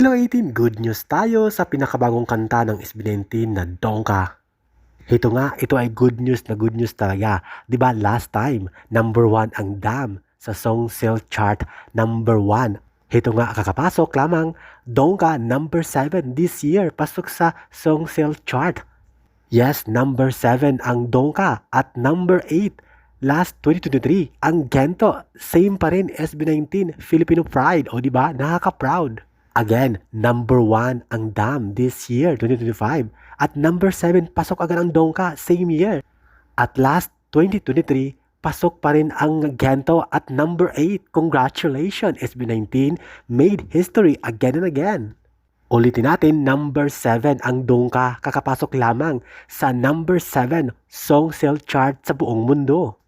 Hello 18, good news tayo sa pinakabagong kanta ng SB19 na Donka. Ito nga, ito ay good news na good news talaga. ba last time, number 1 ang Dam sa song sale chart number 1. Ito nga, kakapasok lamang, Donka number 7 this year, pasok sa song sale chart. Yes, number 7 ang Donka at number 8 last 2023 ang Gento. Same pa rin SB19 Filipino Pride o di ba? Nakaka-proud. Again, number 1 ang Dam this year 2025 at number 7 pasok agad ang Donka same year. At last 2023 pasok pa rin ang Gento at number 8. Congratulations SB19 made history again and again. Ulitin natin, number 7 ang Dongka kakapasok lamang sa number 7 song sale chart sa buong mundo.